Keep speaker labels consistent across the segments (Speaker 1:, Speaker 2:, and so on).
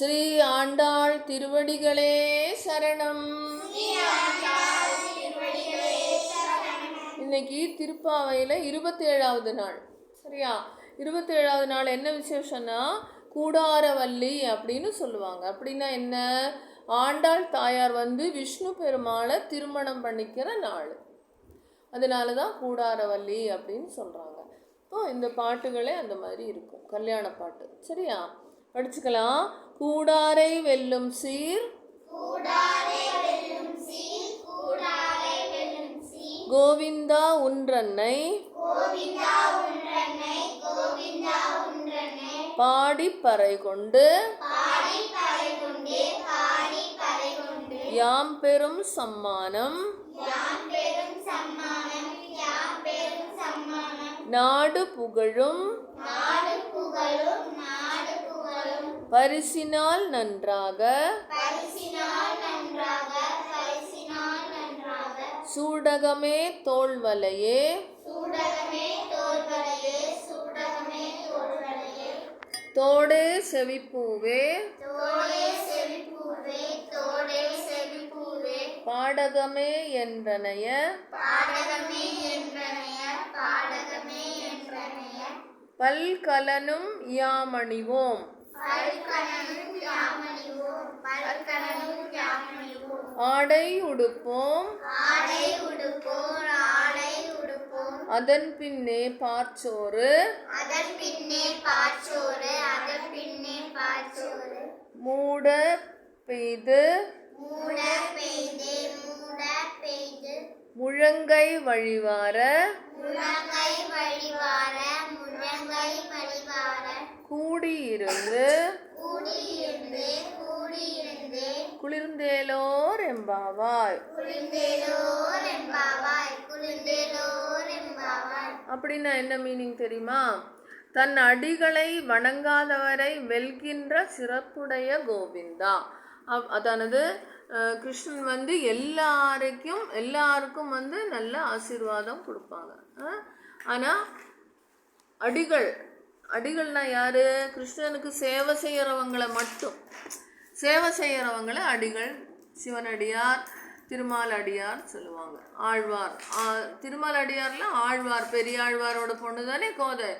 Speaker 1: ஸ்ரீ ஆண்டாள் திருவடிகளே சரணம். இன்னைக்கு திருப்பாவையில் இருபத்தேழாவது நாள். சரியா? இருபத்தேழாவது நாள் என்ன விசேஷம்னா கூடாரவல்லி அப்படின்னு சொல்லுவாங்க. அப்படின்னா என்ன? ஆண்டாள் தாயார் வந்து விஷ்ணு பெருமாளை திருமணம் பண்ணிக்கிற நாள். அதனால தான் கூடாரவல்லி அப்படின்னு சொல்கிறாங்க இப்போ இந்த பாட்டுகளே அந்த மாதிரி இருக்கும். கல்யாண பாட்டு. சரியா? படிச்சுக்கலாம். கூடாரை வெல்லும் சீர். கோவிந்தா உன்றன்னை. பாடி பறை கொண்டு யாம் பெரும் சம்மானம். நாடு புகழும். பரிசினால் நன்றாக. சூடகமே தோல்வலையே. தோடே செவிப்பூவே. பாடகமே என்றனைய. பல்கலனும் யாமணிவோம். ஆடை உடுப்போம். அதன் பின்னே பார்ச்சோறு.
Speaker 2: அதன் பின்னே பாச்சோறு அதன் பின்னே பாச்சோறு
Speaker 1: மூட பெய்து.
Speaker 2: மூட பெய்து மூட பெய்து.
Speaker 1: முழங்கை வழிவார.
Speaker 2: முழங்கை வழிவார முழங்கை வழிவார.
Speaker 1: கூடியிருந்து.
Speaker 2: கூடியிருந்து.
Speaker 1: குளிர்ந்தேலோர் எம்பாவாய் அப்படின்னா என்ன மீனிங் தெரியுமா? தன் அடிகளை வணங்காதவரை வெல்கின்ற சிறப்புடைய கோவிந்தா. அதானது கிருஷ்ணன் வந்து எல்லாருக்கும் எல்லாருக்கும் வந்து நல்ல ஆசீர்வாதம் கொடுப்பாங்க. அஹ், ஆனா அடிகள் அடிகள்னா யாரு? கிருஷ்ணனுக்கு சேவை செய்யறவங்களை மட்டும். சேவை செய்கிறவங்களை அடிகள் சிவனடியார் திருமால் அடியார் சொல்லுவாங்க. ஆழ்வார். திருமால் அடியாரில் ஆழ்வார் பெரியாழ்வாரோட பொண்ணு தானே கோதை.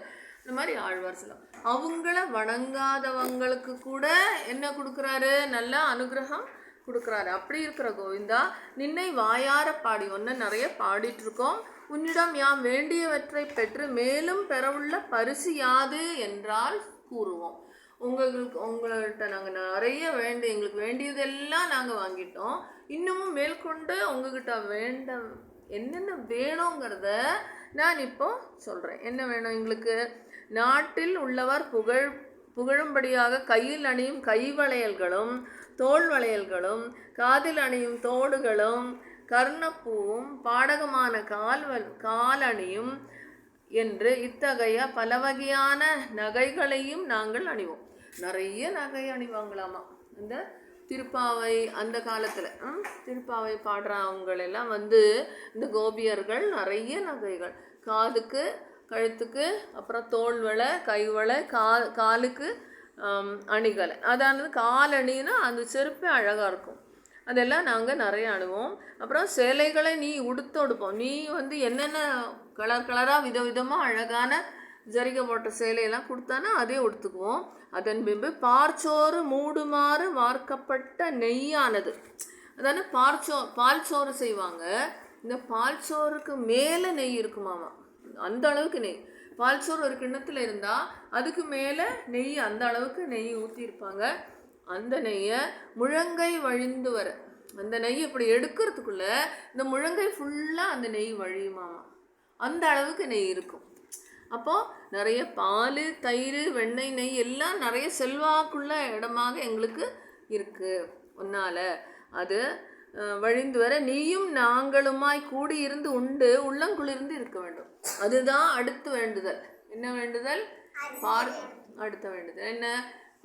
Speaker 1: இந்த மாதிரி ஆழ்வார் சொல்லுவாங்க. அவங்கள வணங்காதவங்களுக்கு கூட என்ன கொடுக்குறாரு? நல்ல அனுகிரகம் கொடுக்குறாரு. அப்படி இருக்கிற கோவிந்தா நின்னை வாயார பாடி. ஒன்று நிறைய பாடிட்டு இருக்கோம் உன்னிடம் யாம் வேண்டியவற்றை பெற்று மேலும் பெறவுள்ள பரிசு யாது? என்றால் கூறுவோம். உங்களுக்கு உங்கள்கிட்ட நாங்கள் நிறைய வேண்டி எங்களுக்கு வேண்டியதெல்லாம் நாங்கள் வாங்கிட்டோம். இன்னமும் மேற்கொண்டு உங்ககிட்ட வேண்ட என்னென்ன வேணுங்கிறத நான் இப்போ சொல்கிறேன் என்ன வேணும் எங்களுக்கு? நாட்டில் உள்ளவர் புகழ் புகழும்படியாக கையில் அணியும் கைவளையல்களும் தோள் வளையல்களும் காதில் அணியும் தோடுகளும் கர்ணப்பூவும் பாடகமான கால்வல் காலணியும் என்று இத்தகைய பல வகையான நகைகளையும் நாங்கள் அணிவோம். நிறைய நகை அணிவாங்களாமா. இந்த திருப்பாவை அந்த காலத்தில் திருப்பாவை பாடுறவங்களெல்லாம் வந்து இந்த கோபியர்கள் நிறைய நகைகள். காதுக்கு கழுத்துக்கு அப்புறம் தோல் வலை கை வலை கா காலுக்கு அணிகலை அதானது காலணின்னா அந்த செருப்பே அழகாக இருக்கும். அதெல்லாம் நாங்கள் நிறைய அணுவோம். அப்புறம் சேலைகளை நீ உடுத்து உடுப்போம். நீ வந்து என்னென்ன கலர் கலராக விதவிதமாக அழகான ஜரிகை போட்ட சேலையெல்லாம் கொடுத்தானா அதே உடுத்துக்குவோம். அதன் பின்பு பார்ச்சோறு மூடுமாறு வார்க்கப்பட்ட நெய்யானது. அதாவது பார்ச்சோ பால் சோறு செய்வாங்க. இந்த பால் சோறுக்கு மேலே நெய் இருக்குமாமா? அந்த அளவுக்கு நெய். பால் சோறு ஒரு கிண்ணத்தில் இருந்தால் அதுக்கு மேலே நெய் அந்த அளவுக்கு நெய் ஊற்றியிருப்பாங்க அந்த நெய்யை முழங்கை வழிந்து வர. அந்த நெய் இப்படி எடுக்கிறதுக்குள்ளே இந்த முழங்கை ஃபுல்லாக அந்த நெய் வழியுமாமா? அந்த அளவுக்கு நெய் இருக்கும். அப்போது நிறைய பால் தயிர் வெண்ணெய் நெய் எல்லாம் நிறைய செல்வாக்குள்ள இடமாக எங்களுக்கு இருக்குது உன்னால். அது வழிந்து வர நீயும் நாங்களுமாய் கூடி இருந்து உண்டு உள்ளங்குளிர்ந்து இருக்க வேண்டும். அதுதான் அடுத்து வேண்டுதல். என்ன வேண்டுதல்? பால் அடுத்த வேண்டுதல். என்ன?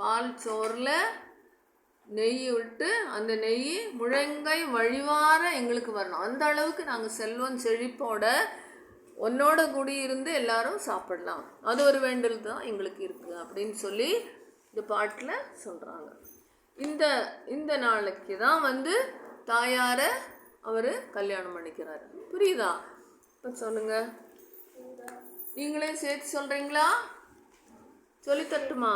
Speaker 1: பால் சோறில் நெய் விட்டு அந்த நெய் முழங்கை வழிவார எங்களுக்கு வரணும். அந்த அளவுக்கு நாங்கள் செல்வம் செழிப்போட உன்னோட கூடி இருந்து எல்லாரும் சாப்பிடலாம். அது ஒரு வேண்டல் தான் எங்களுக்கு இருக்குது அப்படின்னு சொல்லி இந்த பாட்டில் சொல்கிறாங்க இந்த இந்த நாளைக்கு தான் வந்து தாயாரை அவர் கல்யாணம் பண்ணிக்கிறார். புரியுதா? இப்போ சொல்லுங்கள் நீங்களே சேர்த்து சொல்கிறீங்களா சொல்லித்தட்டுமா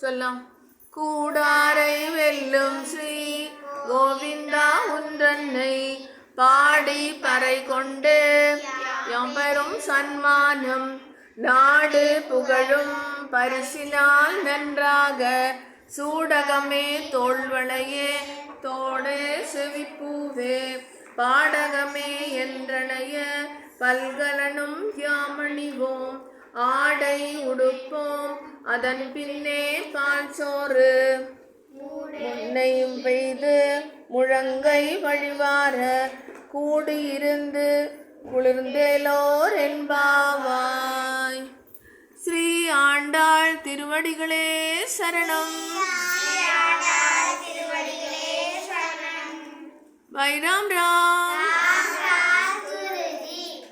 Speaker 1: தட்டுமா கூடாரை வெல்லும் ஸ்ரீ கோவிந்தா உன்றன்னை பாடி பறை கொண்டு எம்பெரும் சன்மானம். நாடு புகழும் பரிசினால் நன்றாக. சூடகமே தோல்வளையே தோடு செவிப்பூவே. பாடகமே என்றனைய பல்கலனும் யாமணிவோம். ஆடை உடுப்போம் அதன் பின்னே பால்சோறு முன்னையும் பெய்து முழங்கை வழிவார கூடியிருந்து குளிர்ந்தேலோர் என்பாவாய். ஸ்ரீ ஆண்டாள் திருவடிகளே சரணம். பைராம் ராம்.